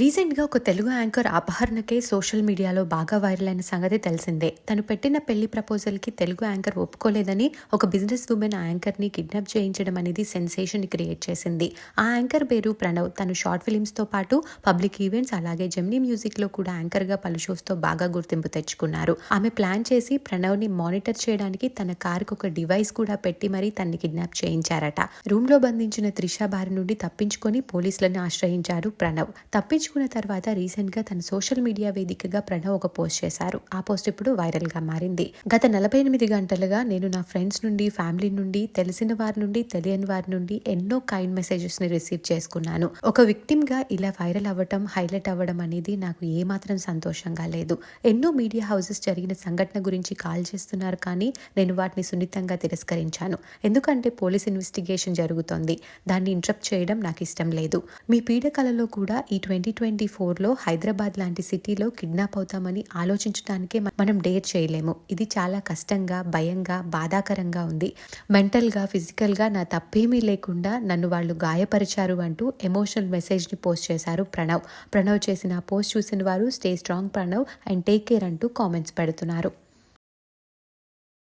రీసెంట్గా ఒక Telugu anchor అపహరణకే social మీడియాలో బాగా వైరల్ అయిన సంగతి తెలిసిందే. తను పెట్టిన పెళ్ళి ప్రపోజల్కి తెలుగు యాంకర్ ఒప్పుకోలేదని ఒక బిజినెస్ ఉమెన్ యాంకర్ని కిడ్నాప్ చేయించడం అనేది సెన్సేషన్ క్రియేట్ చేసింది. ఆ యాంకర్ పేరు ప్రణవ్. తను షార్ట్ ఫిలిమ్స్తో పాటు పబ్లిక్ ఈవెంట్స్ అలాగే జెమ్నీ మ్యూజిక్లో కూడా యాంకర్గా పలు షోస్తో బాగా గుర్తింపు తెచ్చుకున్నారు. ఆమె ప్లాన్ చేసి ప్రణవ్ని మానిటర్ చేయడానికి తన కారుకు ఒక డివైస్ కూడా పెట్టి మరీ తన్ని కిడ్నాప్ చేయించారట. రూమ్లో బంధించిన త్రిష బారి నుండి తప్పించుకొని పోలీసులను ఆశ్రయించారు ప్రణవ్. తప్పించుకున్న తర్వాత రీసెంట్గా తన సోషల్ మీడియా వేదికగా ప్రణవ్ ఒక పోస్ట్ చేశారు. ఆ పోస్ట్ ఇప్పుడు వైరల్గా మారింది. గత నలభై ఎనిమిది గంటలుగా నేను నా ఫ్రెండ్స్ నుండి ఫ్యామిలీ నుండి తెలిసిన వారి నుండి తెలియని వారి నుండి ఎన్నో కైండ్ మెసేజెస్ని రిసీవ్ చేసుకున్నాను. ఒక విక్టిమ్గా ఇలా వైరల్ అవ్వడం హైలైట్ అవ్వడం అనేది నాకు ఏమాత్రం సంతోషంగా లేదు. ఎన్నో మీడియా హౌసెస్ జరిగిన సంఘటన గురించి కాల్ చేస్తున్నారు కానీ నేను వాటిని సున్నితంగా తిరస్కరించాను. ఎందుకంటే పోలీస్ ఇన్వెస్టిగేషన్ జరుగుతోంది. దాన్ని ఇంటరప్ట్ చేయడం నాకు ఇష్టం లేదు. మీ పీడకలలో కూడా ఈ ట్వంటీ ట్వంటీ ఫోర్లో హైదరాబాద్ లాంటి సిటీలో కిడ్నాప్ అవుతామని ఆలోచించడానికే మనం డేర్ చేయలేము. ఇది చాలా కష్టంగా భయంగా బాధాకరంగా ఉంది. మెంటల్గా ఫిజికల్గా నా తప్పేమీ లేకుండా నన్ను వాళ్ళు గాయపరిచారు అంటూ ఎమోషనల్ మెసేజ్ని పోస్ట్ చేశారు ప్రణవ్. ప్రణవ్ చేసిన పోస్ట్ చూసిన వారు stay strong Pranav and take care అంటూ కామెంట్స్ పెడుతున్నారు.